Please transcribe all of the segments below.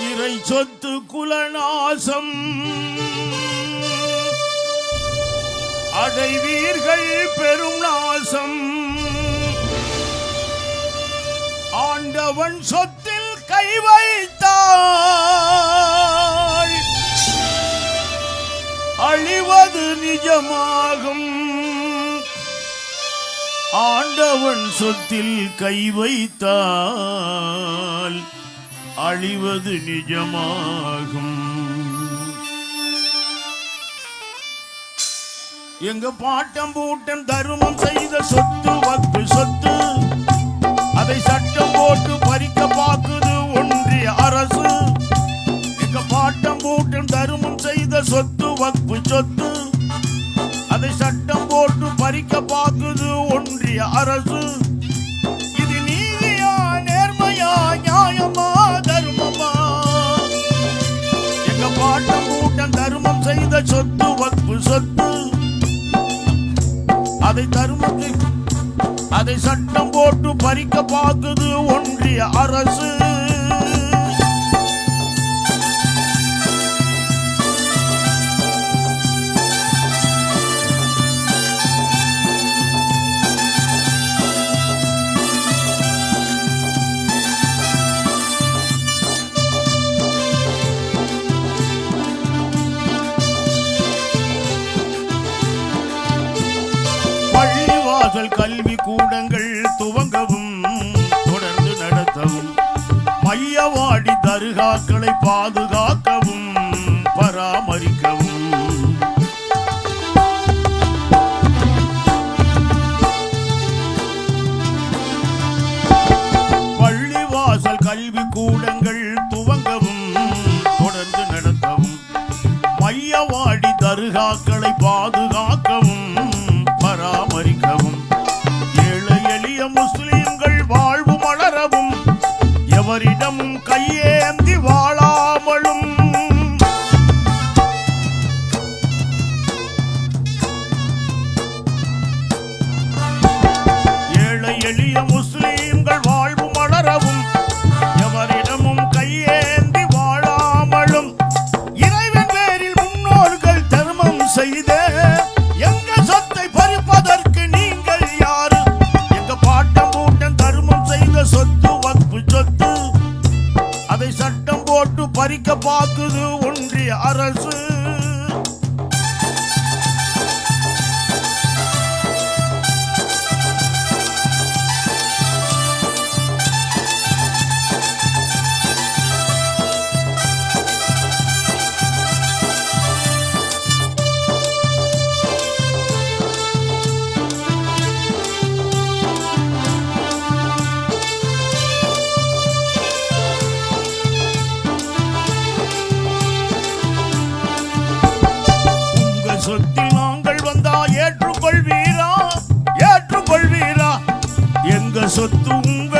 இறை சொத்து குலநாசம். அடைவீர்கள் பெரும் நாசம். ஆண்டவன் சொத்தில் கை வைத்தாள் அழிவது நிஜமாகும். ஆண்டவன் சொத்தில் கை வைத்தால் அழிவது நிஜமாகும். எங்க பாட்டம் பூட்டம் தருமம் செய்த சொத்து வக்கு சொத்து அதை சட்டம் போட்டு பறிக்க பார்க்குது ஒன்றிய அரசு. எங்க பாட்டம் பூட்டம் தருமம் செய்த சொத்து வக்கு சொத்து அதை சட்டம் போட்டு பறிக்க பார்க்குது ஒன்றிய அரசு. சொத்து வக்பு சொத்து அதை தருமத்தை அதை சட்டம் போட்டு பறிக்க பார்க்குது ஒன்றிய அரசு. முதல் கல்வி கூடங்கள் துவங்கவும் தொடர்ந்து நடத்தவும் மையவாடி தருகாக்களை பாதுகாக்கவும் பராமரிக்கவும். பள்ளிவாசல் கல்வி கூடங்கள் துவங்கவும் தொடர்ந்து நடத்தவும் மையவாடி தருகாக்கள் எளிய முஸ்லிம்கள் வாழ்வு மலரவும் எவரிடமும் கையேந்தி வாழாமலும். இறைவன் பேரில் முன்னோர்கள் தர்மம் செய்த எங்க சொத்தை பறிப்பதற்கு நீங்கள் யாரு? எங்க பாட்டம் கூட்டம் தர்மம் செய்த சொத்து வக்பு சொத்து. அதை சட்டம் போட்டு பறிக்க பாக்குது ஒன்றிய அரசு. எங்க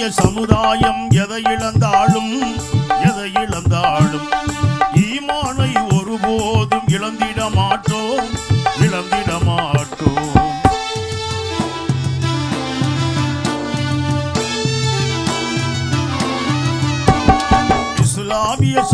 இன்றைய சமுதாயம் எதை இழந்தாலும் எதை இழந்தாலும் ஈமானை ஒருபோதும் இழந்திட மாட்டோம் இழந்திட மாட்டோம். இஸ்லாமிய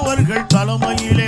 அவர்கள் தலைமையிலே